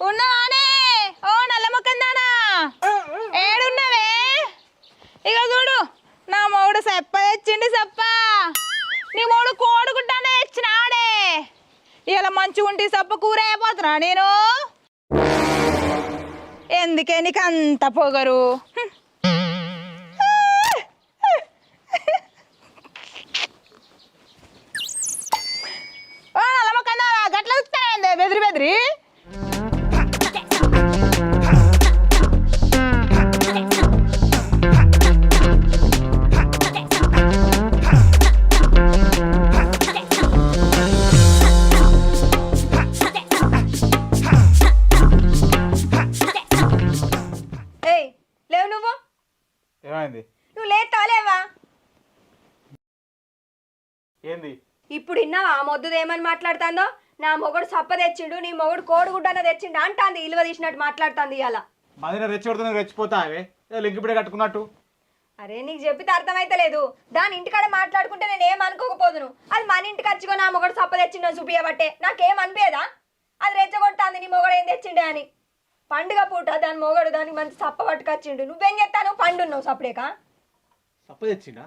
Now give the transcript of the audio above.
ఉన్నావానే? ఓ నల్ల మొక్కందానా ఏడున్నవే? ఇక చూడు నా మొగుడు సెప్ప తెచ్చిండి సెప్ప. నీ మొగుడు కోడుకుంటానే తెచ్చినాడే ఇలా మంచిగా ఉంటే సప్ప కూర అయిపోతున్నా నేను. ఎందుకే నీకు అంత పొగరు హ్మ్. ఓ నల్ల మొక్కందానా గట్ల చూస్తానే బెదిరి బెదిరి ఏయ్ లేవు నువ్వు? ఏమైంది? నువ్వు లేస్తావా లేవా? ఏంది? ఇప్పుడు విన్నావా ఆ మొద్దుది ఏమని మాట్లాడుతుందో? నా మొగుడు సప్ప తెచ్చిండు నీ మొగుడు కోడిగుడ్డన తెచ్చిండు అంటాంది ఇలువ తీసినట్టు మాట్లాడుతుంది ఇవాళ మదిన రెచ్చగొడుతున్నా రెచ్చిపోతావే? ఇప్పుడే కట్టుకున్నట్టు? అరే నీకు చెప్పితే అర్థమైతే లేదు. దాని ఇంటికాడ మాట్లాడుకుంటే నేను ఏం అనుకోకపోదును. అది మన ఇంటికి వచ్చుకో నా మొగుడు సప్ప తెచ్చిండు చూపియబట్టే నాకేం అనిపించదా అది రెచ్చగొట్టాంది నీ మొగుడు ఏం తెచ్చిండే అని. పండుగ పూట దాని మొగడు దానికి మంచి సప్ప పట్టుకొచ్చిండు. నువ్వేం చెప్తాను పండున్నావు సప్పుడేకా? తప్ప తెచ్చిండా?